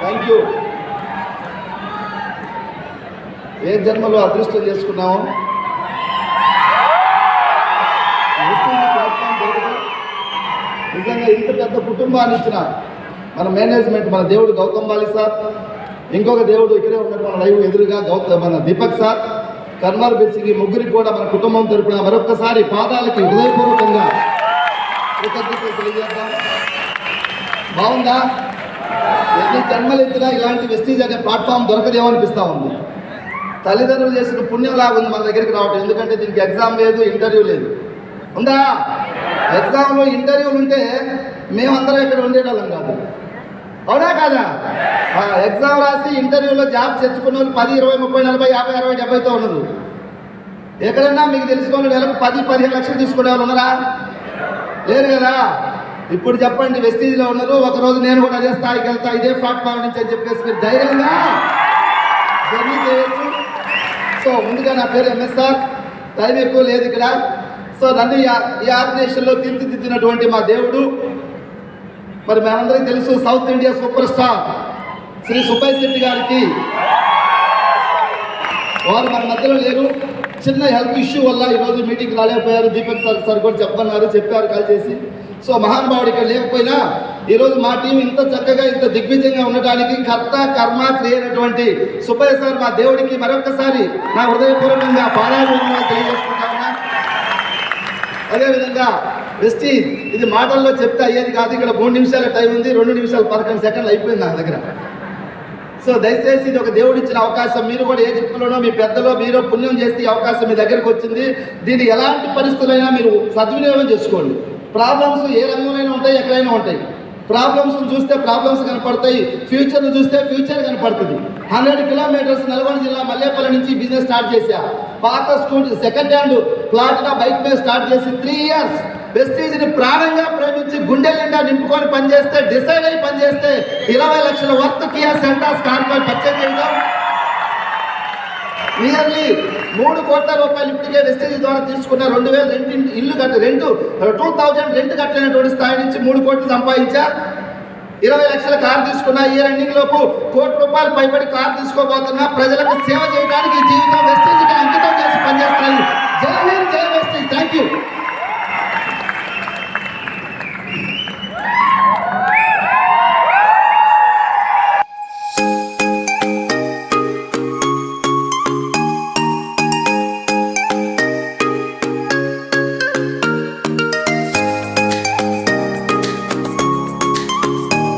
Thank you ఏ జన్మలో అదృష్టం చేసుకున్నాము నిజంగా ఇంత పెద్ద కుటుంబాన్ని ఇచ్చిన మన మేనేజ్మెంట్ మన దేవుడు గౌతమ్ బాలి సార్. ఇంకొక దేవుడు ఇక్కడే ఉన్నటువంటి లైవ్ ఎదురుగా గౌతమ్ మన దీపక్ సార్. కన్వర్ బెర్సికి ముగ్గురికి కూడా మన కుటుంబం తరపున మరొకసారి పాదాలకి హృదయపూర్వకంగా కృతజ్ఞతలు తెలియజేద్దాం. బాగుందా? ఎన్ని జన్మలెత్తినా ఇలాంటి వెస్టీజ్ అనే ప్లాట్ఫామ్ దొరకదేమో అనిపిస్తూ ఉంది. తల్లిదండ్రులు చేసిన పుణ్యం లాగా ఉంది మన దగ్గరికి రావటం. ఎందుకంటే దీనికి ఎగ్జామ్ లేదు ఇంటర్వ్యూ లేదు. ఉందా? ఎగ్జామ్లో ఇంటర్వ్యూలు ఉంటే మేమందరం ఇక్కడ ఉండేటోళ్ళం కాదు. అవునా కాదా? ఎగ్జామ్ రాసి ఇంటర్వ్యూలో జాబ్ తెచ్చుకున్న వాళ్ళు పది ఇరవై ముప్పై నలభై యాభై అరవై డెబ్బైతో ఉండదు ఎక్కడన్నా మీకు తెలుసుకున్న నెలకు పది పదిహేను లక్షలు తీసుకునే వాళ్ళు ఉన్నారా? లేరు కదా. ఇప్పుడు చెప్పండి వెస్టీజ్లో ఉన్నారు. ఒకరోజు నేను కూడా అదే స్థాయికి వెళ్తా ఇదే ప్లాట్ఫామ్ నుంచి అని చెప్పేసి మీరు ధైర్యంగా జర్నీ చేయొచ్చు. సో ముందుగా నా పేరు ఎంఎస్ఆర్ టైం ఎక్కువ లేదు ఇక్కడ. సో నన్ను ఈ ఈ ఆర్గనైజేషన్లో తీర్చిదిద్దినటువంటి మా దేవుడు మరి మనందరికీ తెలుసు south India super star Shri Subbaiah Shetty గారికి. వారు మన మధ్యలో లేరు. చిన్న హెల్త్ ఇష్యూ వల్ల ఈరోజు మీటింగ్ రాలేకపోయారు. దీపక్ సార్ సార్ కూడా చెప్పన్నారు చెప్పారు కాల్ చేసి. సో మహానుభావుడు ఇక్కడ లేకపోయినా ఈరోజు మా టీం ఇంత చక్కగా ఇంత దిగ్విజయంగా ఉండడానికి కర్త కర్మ క్రియ అయినటువంటి సుబ్బయ్య సార్ మా దేవుడికి మరొకసారి నా హృదయపూర్వకంగా పారాయణ తెలియజేసుకుంటా అదేవిధంగా వెస్టీజ్ ఇది మాటల్లో చెప్తే అయ్యేది కాదు. ఇక్కడ మూడు నిమిషాల టైం ఉంది రెండు నిమిషాలు పదకొండు సెకండ్లు అయిపోయింది నా దగ్గర. సో దయచేసి ఇది ఒక దేవుడు ఇచ్చిన అవకాశం. మీరు కూడా ఏ దిక్కులోనో మీ పెద్దలో మీరు పుణ్యం చేస్తే అవకాశం మీ దగ్గరకు వచ్చింది. దీన్ని ఎలాంటి పరిస్థితులైనా మీరు సద్వినియోగం చేసుకోండి. ప్రాబ్లమ్స్ ఏ రంగంలోనైనా ఉంటాయి ఎక్కడైనా ఉంటాయి. ప్రాబ్లమ్స్ చూస్తే ప్రాబ్లమ్స్ కనపడతాయి ఫ్యూచర్ను చూస్తే ఫ్యూచర్ కనపడుతుంది. హండ్రెడ్ కిలోమీటర్స్ నల్గొండ జిల్లా మల్లేపల్లి నుంచి బిజినెస్ స్టార్ట్ చేశా. పాత scooty second hand Platina bike మీద స్టార్ట్ చేసి త్రీ ఇయర్స్ వెస్టీజ్ని ప్రాణంగా ప్రేమించి గుండె నిండా నింపుకొని పనిచేస్తే డిసైడ్ అయి పనిచేస్తే ఇరవై లక్షల వర్త్ కియా సెంటాస్ కార్పొరేట్ పర్చేజ్ చేయడం నియర్లీ మూడు కోట్ల రూపాయలు ఇప్పటికే వెస్టేజ్ ద్వారా తీసుకున్న రెండు వేల రెండు ఇల్లు కట్ట రెండు టూ థౌజండ్ రెంట్ కట్టలేనటువంటి స్థాయి నుంచి మూడు కోట్లు సంపాదించా. ఇరవై లక్షల కార్ తీసుకున్నా ఈ ఎండింగ్ లోపు కోటి రూపాయలు పైబడి కార్ తీసుకోబోతున్నా. ప్రజలకు సేవ చేయడానికి జీవితం వెస్టేజ్కి అంకితం చేసి పనిచేస్తున్నాయి. で。